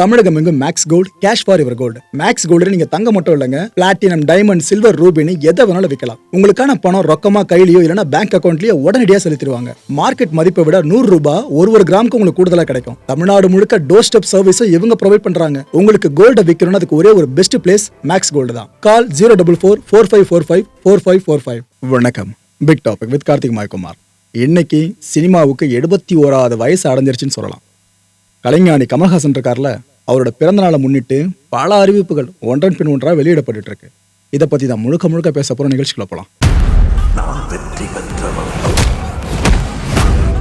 தமிழகம் எங்கும் Max Gold cash for your gold Max Gold நீங்க தங்க மட்டும் இல்லைங்க. பிளாட்டினம் டைமண்ட் சில்வர் ரூபினி எதை வேணாலும் விற்கலாம் உங்களுக்கான பணம் ரொக்கமா கையிலயோ இல்லைன்னா பேங்க் அக்கௌண்ட்லயோ உடனடியாக செலுத்திடுவாங்க. மார்க்கெட் மதிப்பை விட நூறு ரூபாய் ஒரு ஒரு கிராமுக்கு உங்களுக்கு கூடுதலா கிடைக்கும். தமிழ்நாடு முழுக்க டோர் ஸ்டெப் சர்வீஸும் இவங்க ப்ரொவைட் பண்றாங்க. உங்களுக்கு கோல்ட விற்கணும்னு அதுக்கு ஒரே ஒரு பெஸ்ட் பிளேஸ் மேக்ஸ் கோல்டு தான். Call zero double four four five four five four five four five வணக்கம். Big topic with Karthik Mayakumar. இன்னைக்கு சினிமாவுக்கு எழுபத்தி ஓராவது வயசு அடைஞ்சிருச்சுன்னு சொல்லலாம். கலைஞானி கமல்ஹாசன் இருக்கார்ல அவரோட பிறந்த நாளை முன்னிட்டு பல அறிவிப்புகள் ஒன்றன் பின் ஒன்றா வெளியிடப்பட்டு இருக்கு இதை பத்தி தான் முழுக்க முழுக்க பேச போற நிகழ்ச்சிக்குள்ள போலாம் நான் வெற்றி பெற்றவன்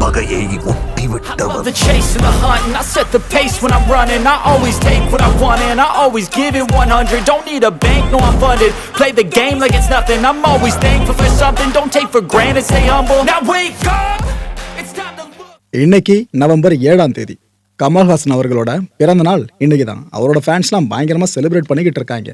பகையை ஒட்டி விட்டவன் the chase and the hunt and I set the pace when I'm running I always take what I want and I always give it 100 Don't need a bank, no I'm funded Play the game like it's nothing I'm always thankful for something Don't take for granted, stay humble Now wake up, it's time to look இன்னைக்கு November ஏழாம் தேதி கமல்ஹாசன் அவர்களோட பிறந்த நாள் இன்னைக்கு தான் அவரோட ஃபேன்ஸ்லாம் பயங்கரமாக செலிப்ரேட் பண்ணிக்கிட்டு இருக்காங்க.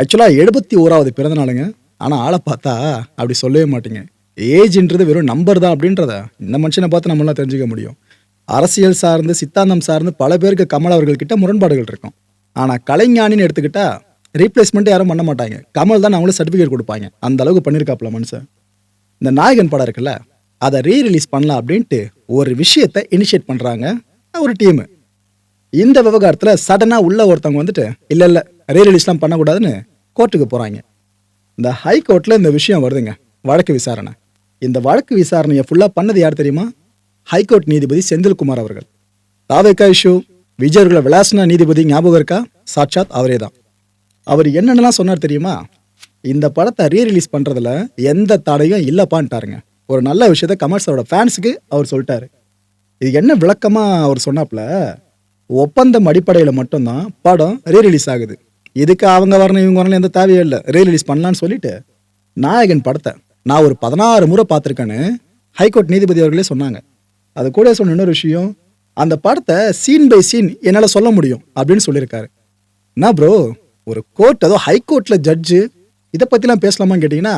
ஆக்சுவலாக எழுபத்தி ஓராவது பிறந்த நாளுங்க. ஆனால் ஆளை பார்த்தா அப்படி சொல்லவே மாட்டீங்க. ஏஜ்ன்றது வெறும் நம்பர் தான் அப்படின்றத இந்த மனுஷனை பார்த்து நம்மளாம் தெரிஞ்சுக்க முடியும். அரசியல் சார்ந்து சித்தாந்தம் சார்ந்து பல பேருக்கு கமல் அவர்கள்கிட்ட முரண்பாடுகள் இருக்கும். ஆனால் கலைஞானின்னு எடுத்துக்கிட்டால் ரீப்ளேஸ்மெண்ட் யாரும் பண்ண மாட்டாங்க. கமல் தான் அவங்களும் சர்டிஃபிகேட் கொடுப்பாங்க. அந்த அளவுக்கு பண்ணியிருக்காப்புல மனுஷன். இந்த நாயகன் படம் இருக்குல்ல அதை ரீ ரிலீஸ் பண்ணலாம் அப்படின்ட்டு ஒரு விஷயத்தை இனிஷியேட் பண்ணுறாங்க ஒரு டீமு இந்த விவகாரத்தில் சடனாக உள்ள ஒருத்தவங்க வந்துட்டு இல்லை இல்லை ரீரிலீஸ்லாம் பண்ணக்கூடாதுன்னு கோர்ட்டுக்கு போகிறாங்க இந்த ஹை கோர்ட்டில் இந்த விஷயம் வருதுங்க. வழக்கு விசாரணை. இந்த வழக்கு விசாரணையை ஃபுல்லாக பண்ணது யார் தெரியுமா? ஹைகோர்ட் நீதிபதி செந்தில்குமார் அவர்கள். தாவேக்கா இஷ்யூ விஜயர்களை விளாசின நீதிபதி ஞாபகம் இருக்கா? சாட்சாத் அவரே தான். அவர் என்னென்னலாம் சொன்னார் தெரியுமா? இந்த படத்தை ரீரிலீஸ் பண்ணுறதுல எந்த தடையும் இல்லைப்பான்ட்டாருங்க. ஒரு நல்ல விஷயத்த கமர்ஸோட ஃபேன்ஸுக்கு அவர் சொல்லிட்டாரு. இது என்ன விளக்கமாக அவர் சொன்னாப்புல? ஒப்பந்தம் அடிப்படையில் மட்டும்தான் படம் ரீ ரிலீஸ் ஆகுது. இதுக்கு அவங்க வரணும் இவங்க வரணும் எந்த தேவையும் இல்லை. ரீ ரிலீஸ் பண்ணலான்னு சொல்லிட்டு நாயகன் படத்தை நான் ஒரு பதினாறு முறை பார்த்துருக்கேன்னு ஹைகோர்ட் நீதிபதி அவர்களே சொன்னாங்க. அது கூட சொன்ன இன்னொரு விஷயம் அந்த படத்தை சீன் பை சீன் என்னால் சொல்ல முடியும் அப்படின்னு சொல்லியிருக்காரு. என்ன ப்ரோ ஒரு கோர்ட் அதோ ஹைகோர்ட்டில் ஜட்ஜு இதை பற்றிலாம் பேசலாமான்னு கேட்டிங்கன்னா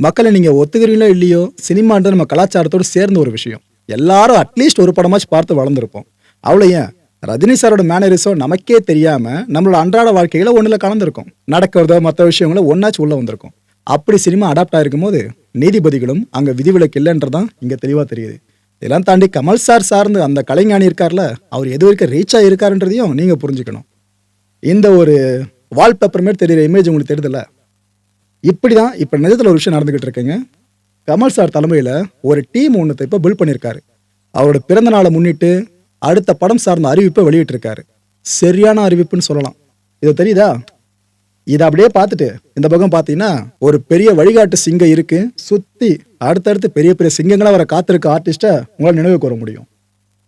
மக்களை நீங்கள் ஒத்துக்கிறீங்களோ இல்லையோ சினிமான்றது நம்ம கலாச்சாரத்தோடு சேர்ந்த ஒரு விஷயம். எல்லாரும் அட்லீஸ்ட் ஒரு படமாச்சும் பார்த்து வளர்ந்துருப்போம். அவ்வளோ ஏன்? ரஜினி சாரோட மேனரிஸோ நமக்கே தெரியாமல் நம்மளோட அன்றாட வாழ்க்கையில் ஒன்றில் கலந்துருக்கும். நடக்கிறதோ மற்ற விஷயங்களோ ஒன்றாச்சும் உள்ளே வந்திருக்கும். அப்படி சினிமா அடாப்ட் ஆகிருக்கும் போது நீதிபதிகளும் அங்கே விதிவிலக்கு இல்லைன்றதான் இங்கே தெளிவாக தெரியுது. இதெல்லாம் தாண்டி கமல் சார் சார்ந்து அந்த கலைஞானி இருக்கார்ல அவர் எது வரைக்கும் ரீச் ஆகிருக்காருன்றதையும் நீங்கள் புரிஞ்சுக்கணும். இந்த ஒரு வால்பேப்பர் மாதிரி தெரியுற இமேஜ் உங்களுக்கு தெரியுதுல்ல? இப்படி தான் இப்போ நிஜத்தில் ஒரு விஷயம் நடந்துக்கிட்டு இருக்குங்க. கமல் சார் தலைமையில் ஒரு டீம் ஒன்றத்தை இப்போ பில்ட் பண்ணியிருக்காரு அவரோட பிறந்த நாளை முன்னிட்டு அடுத்த படம் சார்ந்த அறிவிப்பை வெளியிட்டிருக்காரு. சரியான அறிவிப்புன்னு சொல்லலாம். இது தெரியுதா? இதை அப்படியே பார்த்துட்டு இந்த பக்கம் பார்த்தீங்கன்னா ஒரு பெரிய வழிகாட்டு சிங்கம் இருக்கு. சுற்றி அடுத்தடுத்து பெரிய பெரிய சிங்கங்களாக வர காத்திருக்க ஆர்டிஸ்ட்டை உங்களால் நினைவு கூற முடியும்.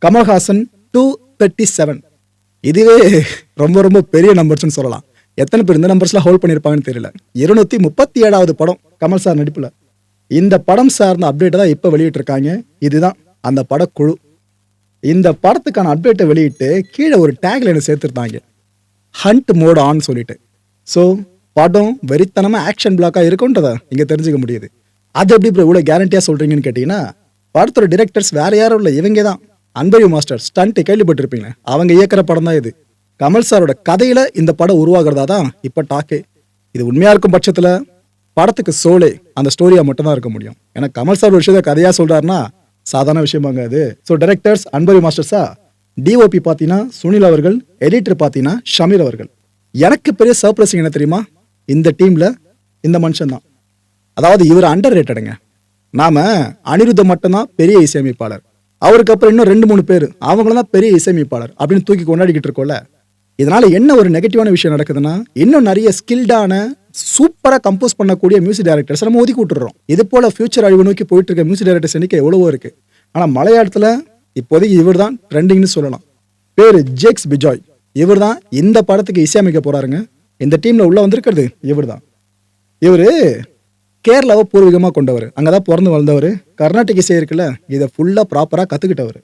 கமல்ஹாசன் டூ தேர்ட்டி செவன் இதுவே ரொம்ப ரொம்ப பெரிய நம்பர்ஸ்னு சொல்லலாம். எத்தனை பேர் இந்த நம்பர்ஸ்லாம் ஹோல்ட் பண்ணியிருப்பாங்கன்னு தெரியல. இருநூத்தி முப்பத்தி ஏழாவது படம் கமல் சார் நடிப்பில். இந்த படம் சார்ந்த அப்டேட்டை தான் இப்போ வெளியிட்டிருக்காங்க. இதுதான் அந்த படக்குழு. இந்த படத்துக்கான அப்டேட்டை வெளியிட்டு கீழே ஒரு டேக்லைனை சேர்த்துருந்தாங்க. ஹண்ட் மோட் ஆன் சொல்லிட்டு. ஸோ படம் வெறித்தனமாக ஆக்ஷன் பிளாக்காக இருக்குன்றதை இங்கே தெரிஞ்சுக்க முடியுது. அது எப்படி இப்போ இவ்வளோ கேரண்டியாக சொல்கிறீங்கன்னு கேட்டிங்கன்னா படத்தோட டிரெக்டர்ஸ் வேறு யாரும் இல்லை இவங்க தான். அன்பரி மாஸ்டர் ஸ்டண்ட்டு கேள்விப்பட்டிருப்பீங்க. அவங்க இயக்கிற படம் தான் இது. கமல் சாரோட கதையில் இந்த படம் உருவாகிறதா தான் இப்போ டாக்கே இது உண்மையாக இருக்கும் பட்சத்தில் படத்துக்கு சோலே அந்த ஸ்டோரியாக மட்டும் தான் இருக்க முடியும். ஏன்னா கமல் சார் ஒரு விஷயத்தை கதையாக சொல்கிறாருன்னா சாதாரண விஷயமாங்க அது ஸோ டைரக்டர்ஸ் அன்பரி மாஸ்டர்ஸா டிஓபி பார்த்தீங்கன்னா சுனில் அவர்கள் எடிட்டர் பார்த்தீங்கன்னா ஷமீர் அவர்கள். எனக்கு பெரிய சர்ப்ரைசிங் என்ன தெரியுமா? இந்த டீமில் இந்த மனுஷன் தான். அதாவது இவர் அண்டர் ரேட்டடுங்க நாம அனிருத்தம் மட்டும்தான் பெரிய இசையமைப்பாளர். அவருக்கு அப்புறம் இன்னும் ரெண்டு மூணு பேர். அவங்களும் தான் பெரிய இசையமைப்பாளர் அப்படின்னு தூக்கி கொண்டாடிக்கிட்டு இருக்கோம்ல. இதனால என்ன ஒரு நெகட்டிவான விஷயம் நடக்குதுன்னா இன்னும் நிறைய ஸ்கில்டான சூப்பராக கம்போஸ் பண்ணக்கூடிய மியூசிக் டைரக்டர்ஸ் நம்ம ஒதுக்கி விட்டுறோம் இது போல் ஃபியூச்சர் அழிவு நோக்கி போயிட்டு இருக்க மியூசிக் டைரக்டர்ஸ் எண்ணிக்கை எவ்வளவோ இருக்கு. ஆனால் மலையாளத்தில் இப்போதைக்கு இவர் தான் ட்ரெண்டிங்னு சொல்லலாம். பேர் ஜேக்ஸ் பிஜாய் இவர் தான் இந்த படத்துக்கு இசையமைக்க போறாருங்க. இந்த டீமில் உள்ளே வந்திருக்கிறது இவர் தான் இவர் கேரளாவை பூர்வீகமாக கொண்டவர். அங்கே தான் பிறந்து வளர்ந்தவர். கர்நாடக இசை இருக்குல்ல இதை ஃபுல்லாக ப்ராப்பராக கற்றுக்கிட்டவர்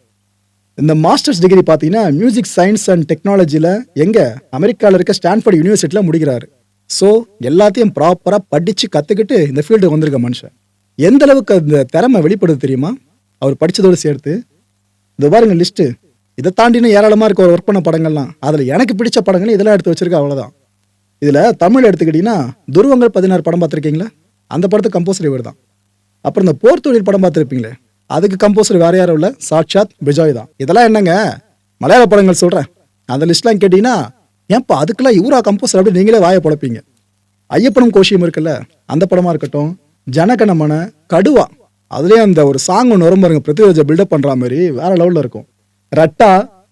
இந்த மாஸ்டர்ஸ் டிகிரி பார்த்தீங்கன்னா மியூசிக் சயின்ஸ் அண்ட் டெக்னாலஜியில் எங்கே? அமெரிக்காவில் இருக்க ஸ்டான்ஃபோர்ட் யூனிவர்சிட்டியில் முடிக்கிறாரு. ஸோ எல்லாத்தையும் ப்ராப்பராக படித்து கற்றுக்கிட்டு இந்த ஃபீல்டுக்கு வந்திருக்க மனுஷன். எந்த அளவுக்கு அந்த திறமை வெளிப்படுது தெரியுமா? அவர் படித்ததோடு சேர்த்து இந்த பாருங்க லிஸ்ட்டு இதை தாண்டின ஏராளமாக இருக்க ஒரு ஒர்க் பண்ண படங்கள்லாம். அதில் எனக்கு பிடிச்ச படங்கள் இதெல்லாம் எடுத்து வச்சிருக்கேன் அவ்வளோதான் இதில் தமிழ் எடுத்துக்கிட்டிங்கன்னா துருவங்கள் பதினாறு படம் பார்த்துருக்கீங்களா? அந்த படத்துக்கு கம்போசர் இவர் தான் அப்புறம் இந்த போர் தொழில் படம் பார்த்துருப்பீங்களே அதுக்கு கம்போசர் வேற யாரும் இல்லை சாட்சாத் பிஜாய் தான். இதெல்லாம் என்னங்க? மலையாள படங்கள் சொல்கிறேன் அந்த லிஸ்ட்லாம் கேட்டிங்கன்னா ஏன்ப்பா அதுக்கெல்லாம் இவரா கம்போசர் அப்படி நீங்களே வாயை புழப்பீங்க? ஐயப்பனும் கோஷியம் இருக்குல்ல அந்த படமா இருக்கட்டும். ஜனகணமன கடுவா அதுலேயே அந்த ஒரு சாங் ஒன்று வரும் பாருங்க பிருத்திவிராஜை பில்டப் பண்ற மாதிரி வேற லெவல்ல இருக்கும். ரட்டா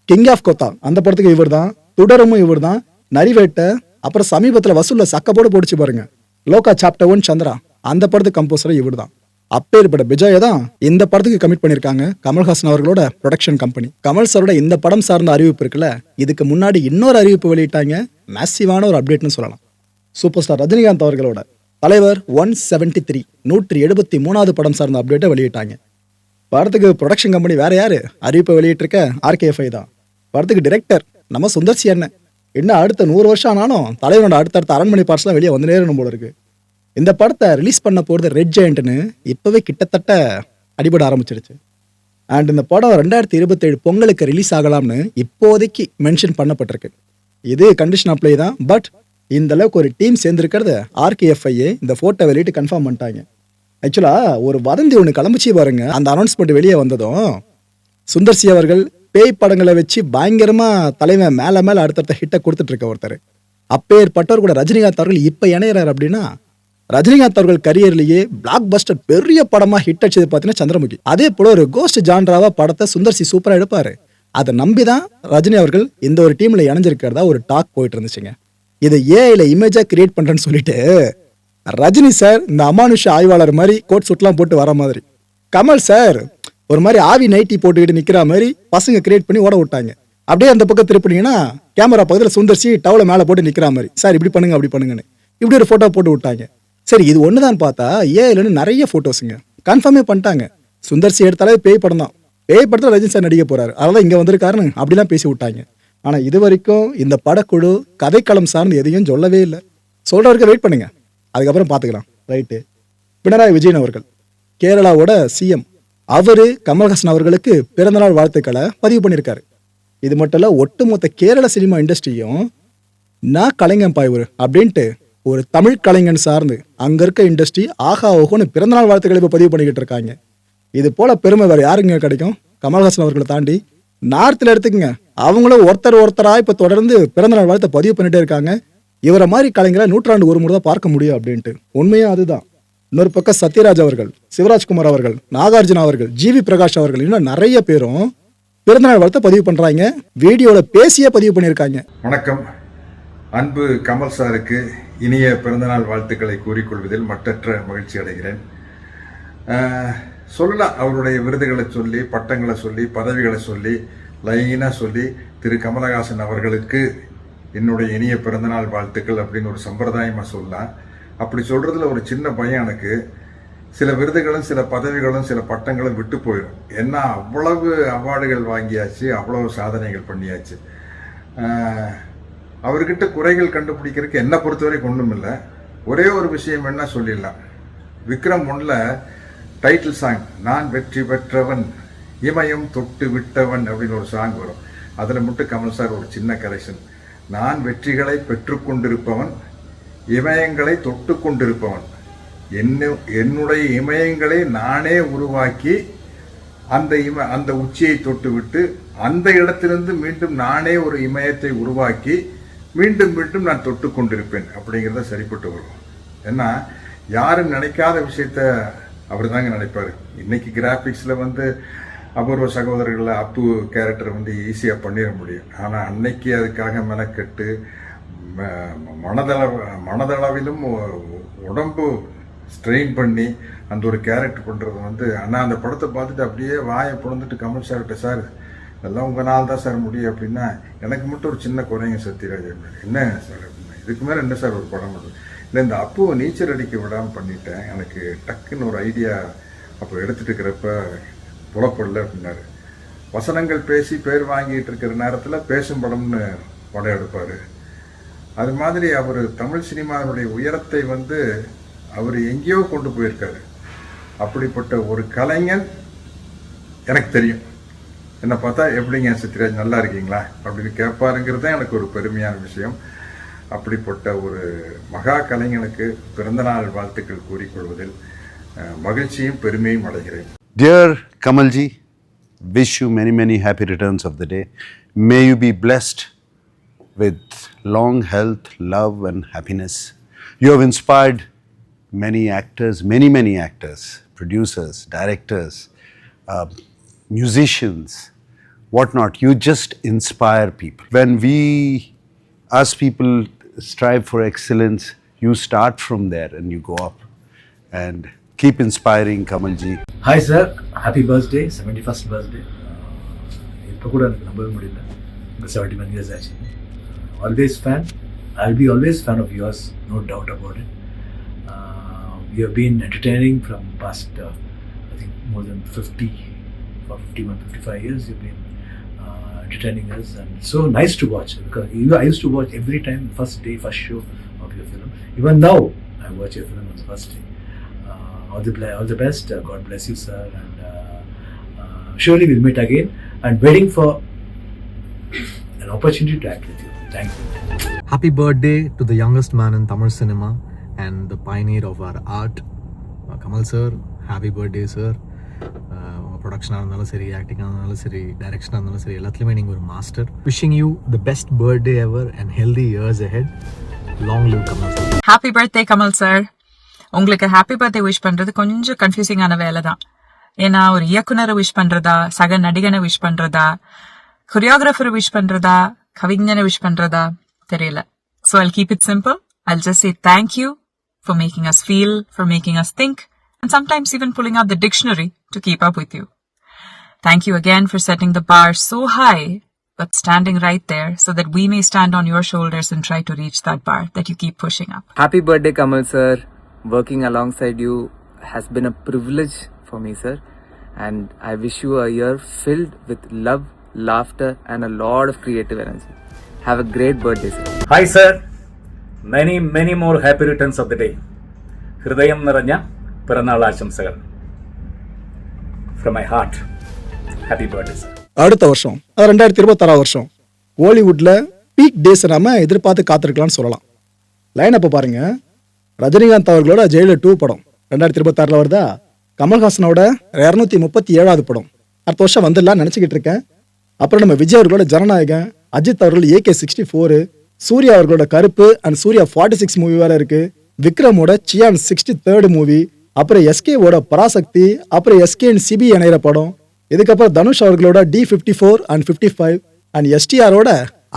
கிங் ஆஃப் கொத்தா அந்த படத்துக்கு இவர் தான் துடரமும் இவர் தான் நரிவேட்டை அப்புறம் சமீபத்தில் வசூல்ல சக்கப்போடு போட்டுச்சு பாருங்க. லோகா சாப்டர் ஒன் சந்திரா அந்த படத்துக்கு கம்போசரும் இவர் தான் அப்பேற்பட்ட விஜய தான் இந்த படத்துக்கு கமிட் பண்ணியிருக்காங்க கமல்ஹாசன் அவர்களோட ப்ரொடக்ஷன் கம்பெனி கமல் சாரோட இந்த படம் சார்ந்த அறிவிப்பு இருக்குல்ல இதுக்கு முன்னாடி இன்னொரு அறிவிப்பு வெளியிட்டாங்க. மேசிவான ஒரு அப்டேட்னு சொல்லலாம். சூப்பர் ஸ்டார் ரஜினிகாந்த் அவர்களோட தலைவர் ஒன் செவன்டி த்ரீ நூற்றி எழுபத்தி மூணாவது படம் சார்ந்த அப்டேட்டை வெளியிட்டாங்க. படத்துக்கு ப்ரொடக்ஷன் கம்பெனி வேற யாரு? அறிவிப்பை வெளியிட்டிருக்க ஆர்கேஎஃப்ஐ தான். படத்துக்கு டிரெக்டர் நம்ம சுந்தர்சி என்ன இன்னும் அடுத்த நூறு வருஷம் ஆனாலும் தலைவனோட அடுத்தடுத்த அரண்மனை பார்ட்ஸ்லாம் வெளியே வந்து நேரணும் போல இருக்குது இந்த படத்தை ரிலீஸ் பண்ண போகிறது ரெட் ஜெயண்ட்னு இப்போவே கிட்டத்தட்ட அடிபட ஆரம்பிச்சிருச்சு. அண்ட் இந்த படம் ரெண்டாயிரத்தி இருபத்தேழு பொங்கலுக்கு ரிலீஸ் ஆகலாம்னு இப்போதைக்கு மென்ஷன் பண்ணப்பட்டிருக்கு. இது கண்டிஷன் அப்ளை தான் பட் இந்த அளவுக்கு ஒரு டீம் சேர்ந்துருக்கிறத ஆர்கேஎஃப்ஐஏ இந்த ஃபோட்டோ வெளியிட்டு கன்ஃபார்ம் பண்ணிட்டாங்க. ஆக்சுவலாக ஒரு வதந்தி ஒன்று கிளம்பிச்சு பாருங்க. அந்த அனௌன்ஸ்மெண்ட் வெளியே வந்ததும் சுந்தர்சி அவர்கள் பேய் படங்களை வச்சு பயங்கரமாக தலைமை மேலே மேலே அடுத்தடுத்த ஹிட்டை கொடுத்துட்ருக்க ஒருத்தர். அப்பேற்பட்டவர் கூட ரஜினிகாந்த் அவர்கள் இப்போ இணையறாரு அப்படின்னா ரஜினிகாந்த் அவர்கள் கரியர்லேயே பிளாக் பஸ்டர் பெரிய படமா ஹிட் அடிச்சது பார்த்தீங்கன்னா சந்திரமுகி. அதே போல ஒரு கோஸ்ட் ஜான்ராவா படத்தை சுந்தர்சி சூப்பரா எடுப்பாரு. அதை நம்பி தான் ரஜினி அவர்கள் இந்த ஒரு டீம்ல இணைஞ்சிருக்கிறதா ஒரு டாக் போயிட்டு இருந்துச்சுங்க. இதை ஏஐல இமேஜா கிரியேட் பண்றேன்னு சொல்லிட்டு ரஜினி சார் இந்த அமானுஷ ஆய்வாளர் மாதிரி கோட் சூட்லாம் போட்டு வர மாதிரி. கமல் சார் ஒரு மாதிரி ஆவி நைட்டி போட்டுக்கிட்டு நிக்கிற மாதிரி பசங்க கிரியேட் பண்ணி ஓட விட்டாங்க. அப்படியே அந்த பக்கம் திருப்பினீங்கன்னா கேமரா பக்கத்தில் சுந்தர்சி டவுல மேலே போட்டு நிக்கிற மாதிரி. சார் இப்படி பண்ணுங்க அப்படி பண்ணுங்கன்னு. இப்படி ஒரு ஃபோட்டோ போட்டு விட்டாங்க. சரி இது ஒன்று தான் பார்த்தா ஏஐலன்னு நிறைய ஃபோட்டோஸுங்க கன்ஃபார்மே பண்ணிட்டாங்க. சுந்தர்சி எடுத்தாலே பேய் படம் தான். பேய் படத்தில் ரஜினி சார் நடிக்க போறாரு. அதெல்லாம் இங்கே வந்திருக்காருன்னு அப்படிலாம் பேசி விட்டாங்க. ஆனால் இது வரைக்கும் இந்த படக்குழு கதைக்களம் சார்ந்து எதையும் சொல்லவே இல்லை. சொல்கிறவருக்கு வெயிட் பண்ணுங்க. அதுக்கப்புறம் பார்த்துக்கலாம் ரைட்டு. பினராயி விஜயன் அவர்கள். கேரளாவோட சிஎம் அவர் கமல்ஹாசன் அவர்களுக்கு பிறந்தநாள் வாழ்த்துக்களை பதிவு பண்ணியிருக்காரு இது மட்டும் இல்லை ஒட்டுமொத்த கேரள சினிமா இண்டஸ்ட்ரியும் நான் கலைஞன் பாய்வர் அப்படின்ட்டு ஒரு தமிழ் கலைஞன் சார்ந்து அங்கே இருக்க இண்டஸ்ட்ரி ஆஹா ஓஹோன்னு பிறந்தநாள் வாழ்த்துக்களை இப்போ பதிவு பண்ணிக்கிட்டு இருக்காங்க. இது போல பெருமை வேறு யாருங்க கிடைக்கும்? கமல்ஹாசன் அவர்களை தாண்டி. நார்த்தில் எடுத்துக்கங்க. அவங்களும் ஒருத்தர் ஒருத்தராக இப்போ தொடர்ந்து பிறந்தநாள் வாழ்த்தை பதிவு பண்ணிட்டே இருக்காங்க. இவரை மாதிரி கலைஞரை நூற்றாண்டு ஒரு முறை தான் பார்க்க முடியும் அப்படின்ட்டு. உண்மையும் அதுதான். இன்னொரு பக்கம் சத்யராஜ் அவர்கள் சிவராஜ்குமார் அவர்கள் நாகார்ஜுன் அவர்கள் ஜிவி பிரகாஷ் அவர்கள் இன்னும் நிறைய பேரும் பிறந்தநாள் வாழ்த்தை பதிவு பண்ணுறாங்க வீடியோவில் பேசியே பதிவு பண்ணியிருக்காங்க. வணக்கம். அன்பு கமல் சாருக்கு இனிய பிறந்தநாள் வாழ்த்துக்களை கூறிக்கொள்வதில் மட்டற்ற மகிழ்ச்சி அடைகிறேன். சொல்லலாம் அவருடைய விருதுகளை சொல்லி பட்டங்களை சொல்லி பதவிகளை சொல்லி லைனாக சொல்லி திரு கமலஹாசன் அவர்களுக்கு என்னுடைய இனிய பிறந்தநாள் வாழ்த்துக்கள் அப்படின்னு ஒரு சம்பிரதாயமாக சொல்லலாம். அப்படி சொல்கிறதுல ஒரு சின்ன பையன் எனக்கு. சில விருதுகளும் சில பதவிகளும் சில பட்டங்களும் விட்டு போயிடும். ஏன்னா அவ்வளவு அவார்டுகள் வாங்கியாச்சு அவ்வளவு சாதனைகள் பண்ணியாச்சு. அவர்கிட்ட குறைகள் கண்டுபிடிக்கிறதுக்கு என்னை பொறுத்தவரைக்கும் ஒன்றும் இல்லை ஒரே ஒரு விஷயம் என்ன சொல்லிடலாம். விக்ரம் ஒன்ல டைட்டில் சாங் நான் வெற்றி பெற்றவன் இமயம் தொட்டு விட்டவன் அப்படின்னு ஒரு சாங் வரும். அதில் மட்டும் கமல் சார் ஒரு சின்ன கரெக்ஷன் நான் வெற்றிகளை பெற்றுக்கொண்டிருப்பவன் இமயங்களை தொட்டு கொண்டிருப்பவன். என்ன என்னுடைய இமயங்களை நானே உருவாக்கி அந்த இம அந்த உச்சியை தொட்டுவிட்டு அந்த இடத்திலிருந்து மீண்டும் நானே ஒரு இமயத்தை உருவாக்கி மீண்டும் மீண்டும் நான் தொட்டு கொண்டிருப்பேன் அப்படிங்கிறத சரிப்பட்டு வரும் ஏன்னா யாரும் நினைக்காத விஷயத்த அவர் தாங்க நினைப்பார். இன்னைக்கு கிராஃபிக்ஸில் வந்து அபூர்வ சகோதரர்களில் அப்பு கேரக்டர் வந்து ஈஸியாக பண்ணிட முடியும். ஆனால் அன்னைக்கு அதுக்காக மெனக்கெட்டு ம- மனதளவிலும் உடம்பு ஸ்ட்ரெயின் பண்ணி அந்த ஒரு கேரக்டர் பண்ணுறது வந்து ஆனால் அந்த படத்தை பார்த்துட்டு அப்படியே வாயை பிறந்துட்டு கமல் சார்கிட்ட சார் இதெல்லாம் உங்கள் நாள் தான் சார் முடியும் அப்படின்னா எனக்கு மட்டும் ஒரு சின்ன குறைங்க சத்யராஜ் என்ன சார் அப்படின்னா இதுக்கு மேலே என்ன சார் ஒரு படம் பண்ணுறது இல்லை இந்த அப்புவை நீச்சல் அடிக்க விடாமல் பண்ணிட்டேன். எனக்கு டக்குன்னு ஒரு ஐடியா அப்போ எடுத்துகிட்டு இருக்கிறப்ப புலப்படல அப்படின்னாரு. வசனங்கள் பேசி பேர் வாங்கிட்டு இருக்கிற நேரத்தில் பேசும் படம்னு படம் எடுப்பார் அது மாதிரி அவர் தமிழ் சினிமாவினுடைய உயரத்தை வந்து அவர் எங்கேயோ கொண்டு போயிருக்காரு. அப்படிப்பட்ட ஒரு கலைஞன் எனக்கு தெரியும். என்னை பார்த்தா எப்படிங்க சித்ராஜ் நல்லா இருக்கீங்களா அப்படின்னு கேட்பாருங்கிறது தான் எனக்கு ஒரு பெருமையான விஷயம் அப்படிப்பட்ட ஒரு மகா கலைஞனுக்கு பிறந்தநாள் வாழ்த்துக்கள் கூறிக்கொள்வதில் மகிழ்ச்சியும் பெருமையும் அடைகிறேன் dear Kamalji wish you many many happy returns of the day may you be blessed with long health love and happiness you have inspired many actors, many many actors, producers, directors, uh, whatnot. You just inspire people. When we, us people, strive for excellence, you start from there and you go up. And keep inspiring, Kamalji. Hi sir happy birthday seventy first birthday இப்போ கூட எனக்கு நம்பவே முடியல இந்த seventy one years ஆச்சு always fan I be always fan of yours no doubt about it you have been entertaining from past I think more then fifty for fifty one fifty five years you been entertaining us and so nice to watch. Because you, I used to watch every time first day first show of your film. Even now I watch your film on the first day. Uh, all the all the best. Uh, God bless you sir. And uh, uh, surely we'll meet again. And waiting for an opportunity to act with you. Thank you. Happy birthday to the youngest man in Tamil cinema and the pioneer of our art. Uh, Kamal sir, happy birthday sir. ப்ரொடக்ஷனாக இருந்தாலும் சரி ஆக்டிங்காக இருந்தாலும் சரி டைரக்ஷனாக இருந்தாலும் சரி எல்லாத்துலேயுமே நீங்கள் ஒரு master wishing you the best birthday ever and healthy years ahead. Long live Kamal sir happy birthday Kamal sir உங்களுக்கு ஹாப்பி பர்த்டே விஷ் பண்றது கொஞ்சம் கன்ஃபியூசிங்கான வேலை தான். ஏன்னா ஒரு இயக்குனரை விஷ் பண்றதா சக நடிகனை விஷ் பண்றதா கொரியோகிராஃபரை விஷ் பண்றதா கவிஞனை விஷ் பண்றதா தெரியல. So I'll keep it simple I'll just say thank you for making us feel for making us think and sometimes even pulling up the dictionary to keep up with you Thank you again for setting the bar so high, but standing right there so that we may stand on your shoulders and try to reach that bar that you keep pushing up. Happy birthday, Kamal sir. Working alongside you has been a privilege for me, sir. And I wish you a year filled with love, laughter, and a lot of creative energy. Have a great birthday, sir. Hi sir many many more happy returns of the day ഹൃദയം നിറഞ്ഞ പിറന്നാൾ ആശംസകൾ from my heart Happy birthday sir அடுத்த வருஷம் அது ரெண்டாயிரத்தி இருபத்தாறாம் வருஷம் கோலிவுட்டில் பீக் டேஸ் நம்ம எதிர்பார்த்து காத்திருக்கலாம்னு சொல்லலாம். லைன் அப்போ பாருங்கள் ரஜினிகாந்த் அவர்களோட ஜெயிலர் டூ படம். ரெண்டாயிரத்தி இருபத்தாறில் வருதா? கமல்ஹாசனோட இரநூத்தி முப்பத்தி ஏழாவது படம். அடுத்த வருஷம் வந்துடலாம் நினச்சிக்கிட்டு இருக்கேன். அப்புறம் நம்ம விஜய் அவர்களோட ஜனநாயகன் அஜித் அவர்கள் ஏகே சிக்ஸ்டி ஃபோரு சூர்யா அவர்களோட Karuppu and Suriya forty six movie வேறு இருக்குது விக்ரமோட சியான் சிக்ஸ்டி தேர்டு மூவி அப்புறம் எஸ்கேவோட பராசக்தி அப்புறம் எஸ்கே அண்ட் சிபி இணையிற படம். இதுக்கப்புறம் தனுஷ் அவர்களோட D fifty four and fifty five and எஸ்டிஆரோட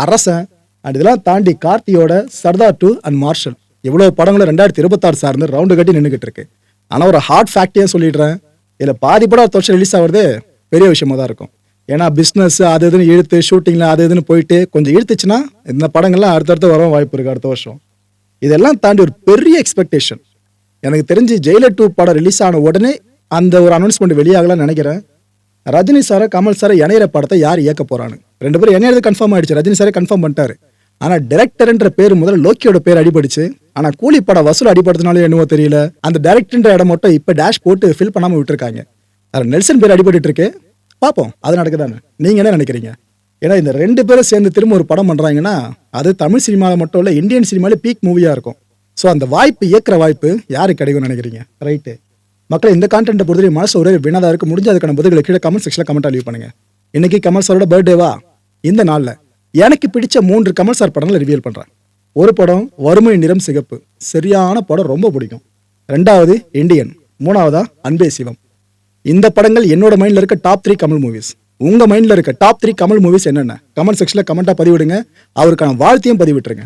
Arasan and இதெல்லாம் தாண்டி கார்த்தியோட சர்தார் டூ அண்ட் மார்ஷல். இவ்வளோ படங்களும் ரெண்டாயிரத்தி இருபத்தாறு சார்ந்து ரவுண்டு கட்டி நின்றுக்கிட்டு இருக்கு. ஆனால் ஒரு ஹார்ட் ஃபேக்டையே சொல்லிடுறேன்? இதில் பாதி படம் அடுத்த வருஷம் ரிலீஸ் ஆகிறது பெரிய விஷயமா தான் இருக்கும். ஏன்னா பிஸ்னஸ் அது இதுன்னு இழுத்து ஷூட்டிங்கில் அது இதுன்னு போயிட்டு கொஞ்சம் இழுத்துச்சுன்னா இந்த படங்கள்லாம் அடுத்தடுத்து வர வாய்ப்பு இருக்குது அடுத்த வருஷம். இதெல்லாம் தாண்டி ஒரு பெரிய எக்ஸ்பெக்டேஷன் எனக்கு தெரிஞ்சு ஜெயிலர் டூ படம் ரிலீஸ் ஆன உடனே அந்த ஒரு அனௌன்ஸ்மெண்ட் வெளியாகலாம்னு நினைக்கிறேன். ரஜினி சாரை கமல் சாரை இணையிற படத்தை யார் இயக்க போறான்னு. ரெண்டு பேரும் இணையிறது கன்ஃபார்ம் ஆயிடுச்சு. ரஜினி சாரே கன்ஃபார்ம் பண்ணிட்டாரு. ஆனா டேரக்டர்ன்ற பேர் முதல்ல லோக்கியோட பேர் அடிபடுச்சு ஆனா கூலி படம் வசூல் அடிபடுறதுனால என்னவோ தெரியல. அந்த டேரக்டர்ன்ற இடம் மட்டும் இப்ப டேஷ் போட்டு ஃபில் பண்ணாம விட்டுருக்காங்க. அதில் நெல்சன் பேர் அடிபட்டு இருக்கு. பார்ப்போம் அது நடக்குதானே. நீங்க என்ன நினைக்கிறீங்க? ஏன்னா இந்த ரெண்டு பேரும் சேர்ந்து திரும்ப ஒரு படம் பண்றாங்கன்னா அது தமிழ் சினிமாவில் மட்டும் இல்லை இந்தியன் சினிமாவில பீக் மூவியா இருக்கும். ஸோ அந்த வாய்ப்பு இயக்குற வாய்ப்பு யாருக்கு கிடைக்கும்னு நினைக்கிறீங்க? ரைட்டு மக்கள் இந்த கான்டென்ட்டை பொறுத்தவரை மனசு ஒரே வினதா இருக்க. முடிஞ்ச அதுக்கான பதில்களை கீழே கமெண்ட் செக்ஷனில் கமெண்ட் லீவ் பண்ணுங்க. இன்னைக்கு கமல் சாரோட பர்த்டேவா இந்த நாளில். எனக்கு பிடிச்ச மூன்று கமல் சார் படங்களை ரிவியல் பண்றேன். ஒரு படம் வறுமை நிறம் சிகப்பு. சரியான படம் ரொம்ப பிடிக்கும். ரெண்டாவது இந்தியன் மூணாவதா அன்பே சிவம். இந்த படங்கள் என்னோட மைண்ட்ல இருக்க டாப் த்ரீ கமல் மூவிஸ் உங்க மைண்ட்ல இருக்க டாப் த்ரீ கமல் மூவிஸ் என்னென்ன? கமெண்ட் செக்ஷன்ல கமெண்டா பதிவிடுங்க. அவருக்கான வாழ்த்தையும் பதிவிட்டுருங்க.